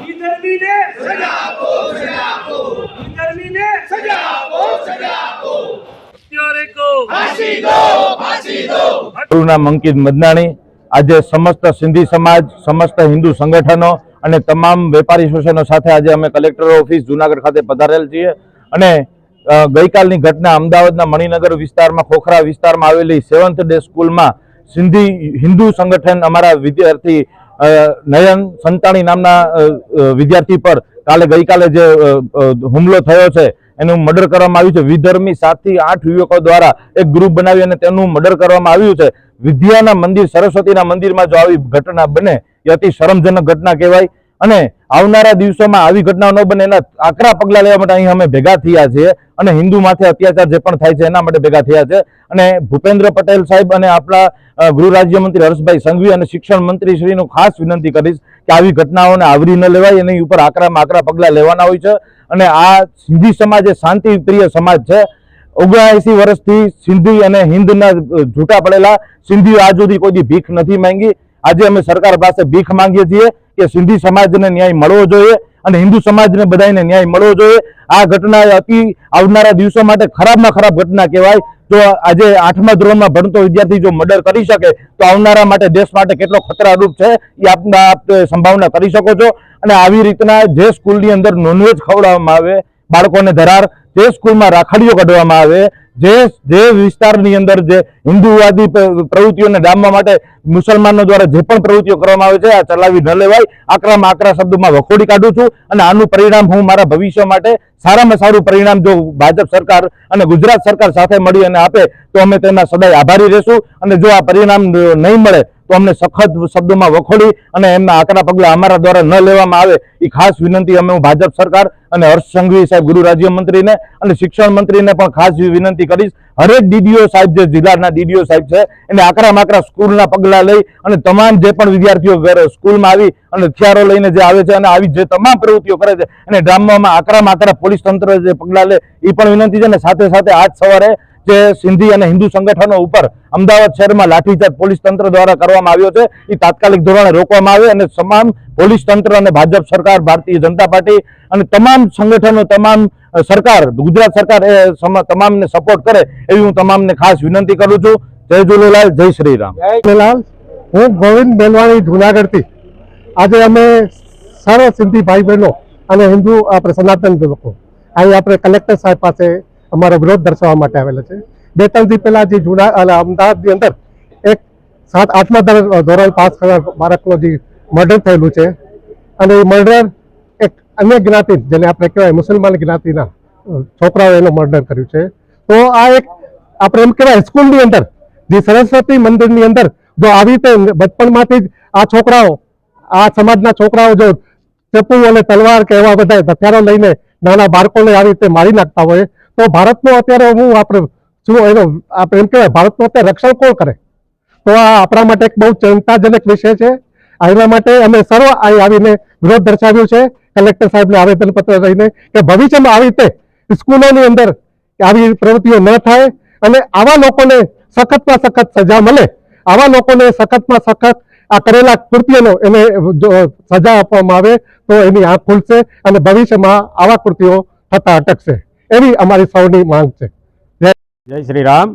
વિધર્મીને સજા આપો સજા આપો વિધર્મીને સજા આપો સજા આપો અત્યારે કો ફાંસી દો ફાંસી દો. મારું નામ અંકિત મદનાણી આજે સમસ્ત સિંધી સમાજ સમસ્ત હિન્દુ સંગઠનો અને તમામ વેપારી એસોસિએશનો સાથે આજે અમે કલેક્ટર ઓફિસ જુનાગઢ ખાતે પધારેલ છીએ. અને ગઈકાલની ઘટના અમદાવાદના મણિનગર વિસ્તારમાં ખોખરા વિસ્તારમાં આવેલી સેવન્થ ડે સ્કૂલમાં સિંધી હિન્દુ સંગઠન અમારા વિદ્યાર્થી નયન સંતાણી નામના વિદ્યાર્થી પર કાલે ગઈકાલે જે હુમલો થયો છે, એનું મર્ડર કરવામાં આવ્યું છે. વિધર્મી સાતથી આઠ યુવકો દ્વારા એક ગ્રુપ બનાવી અને તેનું મર્ડર કરવામાં આવ્યું છે. વિદ્યાના મંદિર, સરસ્વતીના મંદિરમાં જો આવી ઘટના બને, એ અતિ શરમજનક ઘટના કહેવાય. અને આવનારા દિવસોમાં આવી ઘટનાઓ ન બને એના આકરા પગલાં લેવા માટે અહીં અમે ભેગા થયા છીએ અને હિન્દુ માથે અત્યાચાર જે પણ થાય છે એના માટે ભેગા થયા છે. અને ભૂપેન્દ્ર પટેલ સાહેબ અને આપણા ગૃહ રાજ્યમંત્રી હર્ષભાઈ સંઘવી અને શિક્ષણ મંત્રી શ્રીનું ખાસ વિનંતી કરીશ કે આવી ઘટનાઓને આવરી ન લેવાય, એની ઉપર આકરામાં આકરા પગલાં લેવાના હોય છે. અને આ સિંધી સમાજ એ શાંતિ પ્રિય સમાજ છે. ઓગણસી વર્ષથી સિંધી અને હિન્દના જૂટા પડેલા સિંધીઓ આજ સુધી કોઈ ભીખ નથી માંગી. આજે અમે સરકાર પાસે ભીખ માંગીએ છીએ કે સિંધી સમાજને ન્યાય મળવો જોઈએ અને હિન્દુ સમાજને બધાને ન્યાય મળવો જોઈએ. આ ઘટના અતિ આવનારા દિવસો માટે ખરાબમાં ખરાબ ઘટના કહેવાય. જો આજે આઠમા ધોરણમાં ભણતો વિદ્યાર્થી જો મર્ડર કરી શકે, તો આવનારા માટે દેશ માટે કેટલો ખતરારૂપ છે એ આપના આપ સંભાવના કરી શકો છો. અને આવી રીતના જે સ્કૂલની અંદર નોનવેજ ખવડાવવામાં આવે, બાળકોને ધરાર જે સ્કૂલમાં રાખડીઓ કાઢવામાં આવે જે જે વિસ્તારની અંદર જે હિન્દુવાદી પ્રવૃત્તિઓને ડામવા માટે મુસલમાનો દ્વારા જે પણ પ્રવૃત્તિઓ કરવામાં આવે છે, આ ચલાવી ન લેવાય. આકરામાં આકરા શબ્દોમાં વખોડી કાઢું છું અને આનું પરિણામ હું મારા ભવિષ્ય માટે સારામાં સારું પરિણામ જો ભાજપ સરકાર અને ગુજરાત સરકાર સાથે મળી અને આપે, તો અમે તેના સદાય આભારી રહેશું. અને જો આ પરિણામ નહીં મળે તો અમને સખત શબ્દોમાં વખોડી અને એમના આકરા પગલા અમારા દ્વારા ન લેવામાં આવે એ ખાસ વિનંતી અમે હું ભાજપ સરકાર અને હર્ષ સંઘવી સાહેબ ગૃહ રાજ્યમંત્રીને અને શિક્ષણ મંત્રીને પણ ખાસ વિનંતી કરીશ. હરેક ડીડીઓ સાહેબ જે જિલ્લાના ડીડીઓ સાહેબ છે, એને આકરા માકરા સ્કૂલના પગલાં લઈ અને તમામ જે પણ વિદ્યાર્થીઓ સ્કૂલમાં આવી અને હથિયારો લઈને જે આવે છે અને આવી જે તમામ પ્રવૃત્તિઓ કરે છે અને ડામવામાં આકરા માકરા પોલીસ તંત્ર જે પગલાં લે, એ પણ વિનંતી છે અને સાથે સાથે આજ સવારે જે સિંધી અને હિન્દુ સંગઠનો ઉપર અમદાવાદ શહેરમાં લાઠીચાર્જ પોલીસ તંત્ર દ્વારા કરવામાં આવ્યો છે. એ તાત્કાલિક ધોરણે રોકવામાં આવે અને તમામ પોલીસ તંત્ર અને ભાજપ સરકાર, ભારતીય જનતા પાર્ટી અને તમામ સંગઠનો, તમામ સરકાર, ગુજરાત સરકાર એ તમામને સપોર્ટ કરે એવી હું તમામને ખાસ વિનંતી કરું છું. જય ઝૂલેલાલ, જય શ્રી રામ હું ગોવિંદ બેલવાણી જુનાગઢથી. આજે અમે સર્વ સિંધી ભાઈ બહેનો અને હિન્દુ આપણે સનાતન લોકો. અહીં આપણે કલેક્ટર સાહેબ પાસે અમારો વિરોધ દર્શાવવા માટે આવેલા છે. બે ત્રણ દિવસ પહેલા જે જુના અમદાવાદની અંદર એક સાત, આઠમા ધોરણ પાસ કરનાર બાળકનો જે મર્ડર થયેલું છે. અને એ મર્ડર એક અન્ય જ્ઞાતિ, જેને આપણે કહેવાય મુસલમાન જ્ઞાતિના છોકરાઓ એનું મર્ડર કર્યું છે. તો આ એક આપણે એમ કહેવાય સ્કૂલની અંદર, જે સરસ્વતી મંદિરની અંદર, જો આવી રીતે બચપણમાંથી જ આ છોકરાઓ, આ સમાજના છોકરાઓ જો ચપ્પુ અને તલવાર કે એવા બધા હથિયારો લઈને નાના બાળકોને આવી રીતે મારી નાખતા હોય તો ભારતનો અત્યારે હું આપણે શું એનો આપણે એમ કહેવાય, ભારતનું અત્યારે રક્ષણ કોણ કરે? તો આ આપણા માટે એક બહુ ચિંતાજનક વિષય છે. એના માટે અમે સર્વ આવીને વિરોધ દર્શાવ્યો છે. કલેક્ટર સાહેબને આવેદનપત્ર રહીને કે ભવિષ્યમાં આવી રીતે સ્કૂલોની અંદર આવી પ્રવૃત્તિઓ ન થાય અને આવા લોકોને સખતમાં સખત સજા મળે, આવા લોકોને સખતમાં સખત આ કરેલા કૃત્યોનો એને જો સજા આપવામાં આવે તો એની આંખ ખુલશે અને ભવિષ્યમાં આવા કૃત્યો થતા અટકશે. એવી અમારી સૌની માંગ છે. જય શ્રી રામ.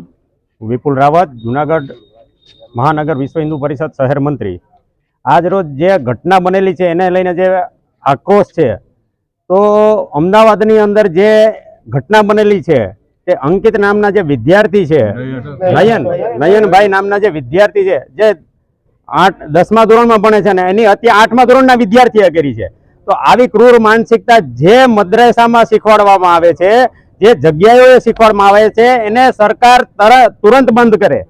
વિપુલ રાવત, જુનાગઢ મહાનગર વિશ્વ હિન્દુ પરિષદ શહેર મંત્રી. આજ રોજ જે ઘટના બનેલી છે એને લઈને જે આક્રોશ છે, તો અમદાવાદની અંદર જે ઘટના બનેલી છે, તે અંકિત નામના જે વિદ્યાર્થી છે, નયન, નયનભાઈ નામના જે વિદ્યાર્થી છે, જે આઠ, દસમા ધોરણમાં ભણે છે ને એની અત્યારે આઠમા ધોરણના વિદ્યાર્થીએ કરી છે. તો આવી ક્રૂર માનસિકતા જે મદ્રેસામાં શીખવાડવામાં આવે છે, જે જગ્યાઓએ શીખવાડવામાં આવે છે, એને સરકાર તરત બંધ કરે.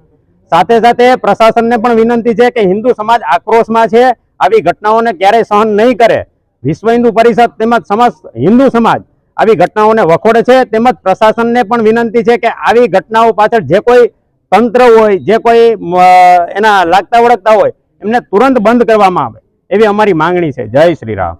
સાથે સાથે પ્રશાસનને પણ વિનંતી છે કે હિન્દુ સમાજ આક્રોશમાં છે, આવી ઘટનાઓને ક્યારેય સહન નહીં કરે. વિશ્વ હિન્દુ પરિષદ તેમજ સમસ્ત હિન્દુ સમાજ આવી ઘટનાઓને વખોડે છે, તેમજ પ્રશાસનને પણ વિનંતી છે કે આવી ઘટનાઓ પાછળ જે કોઈ તંત્ર હોય, જે કોઈ એના લાગતા વળગતા હોય, એમને તુરંત બંધ કરવામાં આવે. એવી અમારી માંગણી છે. જય શ્રી રામ.